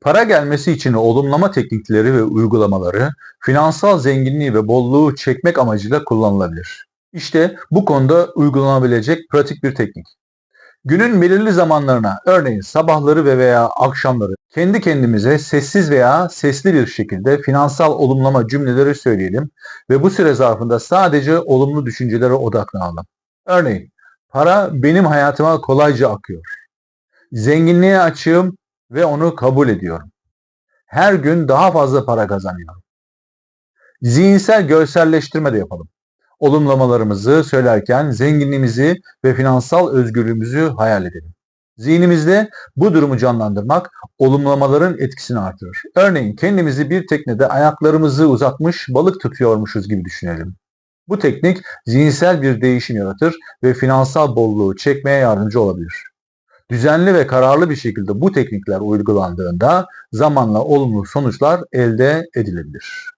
Para gelmesi için olumlama teknikleri ve uygulamaları finansal zenginliği ve bolluğu çekmek amacıyla kullanılabilir. İşte bu konuda uygulanabilecek pratik bir teknik. Günün belirli zamanlarına, örneğin sabahları ve veya akşamları kendi kendimize sessiz veya sesli bir şekilde finansal olumlama cümleleri söyleyelim ve bu süre zarfında sadece olumlu düşüncelere odaklanalım. Örneğin, para benim hayatıma kolayca akıyor. Zenginliğe açığım ve onu kabul ediyorum. Her gün daha fazla para kazanıyorum. Zihinsel görselleştirme de yapalım. Olumlamalarımızı söylerken zenginliğimizi ve finansal özgürlüğümüzü hayal edelim. Zihnimizde bu durumu canlandırmak olumlamaların etkisini artırır. Örneğin kendimizi bir teknede ayaklarımızı uzatmış balık tutuyormuşuz gibi düşünelim. Bu teknik zihinsel bir değişim yaratır ve finansal bolluğu çekmeye yardımcı olabilir. Düzenli ve kararlı bir şekilde bu teknikler uygulandığında zamanla olumlu sonuçlar elde edilebilir.